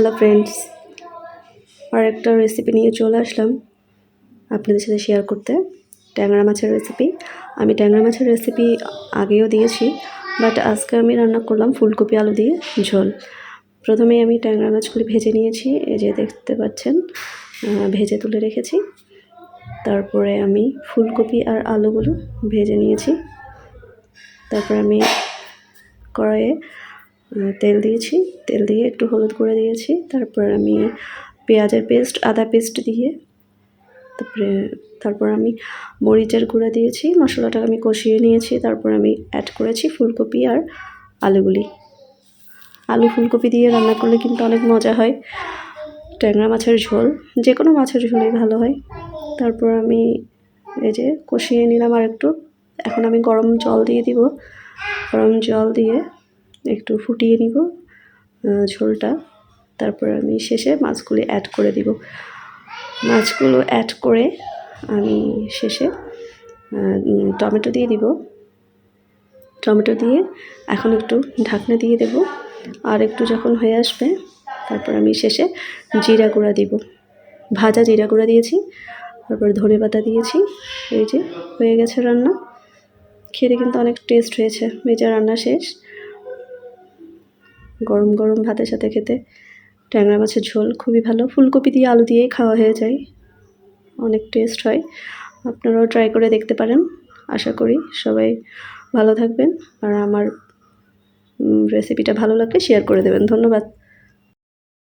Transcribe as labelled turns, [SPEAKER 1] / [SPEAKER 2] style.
[SPEAKER 1] Hello friends আর একটা recipe নিয়ে চলে আসলাম আপনাদের সাথে শেয়ার করতে, ট্যাংরা মাছের রেসিপি আমি ট্যাংরা মাছের রেসিপি আগেও দিয়েছি বাট আজকে আমি রান্না করলাম ফুলকপি আলু দিয়ে ঝোল। প্রথমে আমি ট্যাংরা মাছগুলি ভেজে নিয়েছি, এই যে দেখতে পাচ্ছেন ভেজে তুলে রেখেছি। তারপরে আমি ফুলকপি আর আলুগুলো ভেজে নিয়েছি। তারপর আমি কড়াইয়ে তেল দিয়েছি। তেল দিয়ে একটু হলুদ করে দিয়েছি। তারপর আমি পেঁয়াজের পেস্ট, আদা পেস্ট দিয়ে তারপরে, তারপর আমি মরিচের গুঁড়া দিয়েছি। মশলাটা আমি কষিয়ে নিয়েছি। তারপর আমি অ্যাড করেছি ফুলকপি আর আলুগুলি। আলু ফুলকপি দিয়ে রান্না করলে কিন্তু অনেক মজা হয়। ট্যাংরা মাছের ঝোল যে কোনো মাছের ঝোলই ভালো হয়। তারপর আমি এই যে কষিয়ে নিলাম আর একটু এখন আমি গরম জল দিয়ে দিব। গরম জল দিয়ে একটু ফুটিয়ে নিব ঝোলটা। তারপর আমি শেষে মাছগুলি অ্যাড করে দিব। মাছগুলো অ্যাড করে আমি শেষে টমেটো দিয়ে দিব। টমেটো দিয়ে এখন একটু ঢাকনা দিয়ে দেব। আর একটু যখন হয়ে আসবে, তারপর আমি শেষে জিরা গুঁড়া দিব। ভাজা জিরা গুঁড়া দিয়েছি, তারপর ধনে পাতা দিয়েছি। এই যে হয়ে গেছে রান্না। খেতে কিন্তু অনেক টেস্ট হয়েছে। যে রান্না শেষ গরম গরম ভাতের সাথে খেতে। ট্যাংরা মাছের ঝোল খুবই ভালো। ফুলকপি দিয়ে আলু দিয়েই খাওয়া হয়ে যায়। অনেক টেস্ট হয়। আপনারাও ট্রাই করে দেখতে পারেন। আশা করি সবাই ভালো থাকবেন। আর আমার রেসিপিটা ভালো লাগলে শেয়ার করে দেবেন। ধন্যবাদ।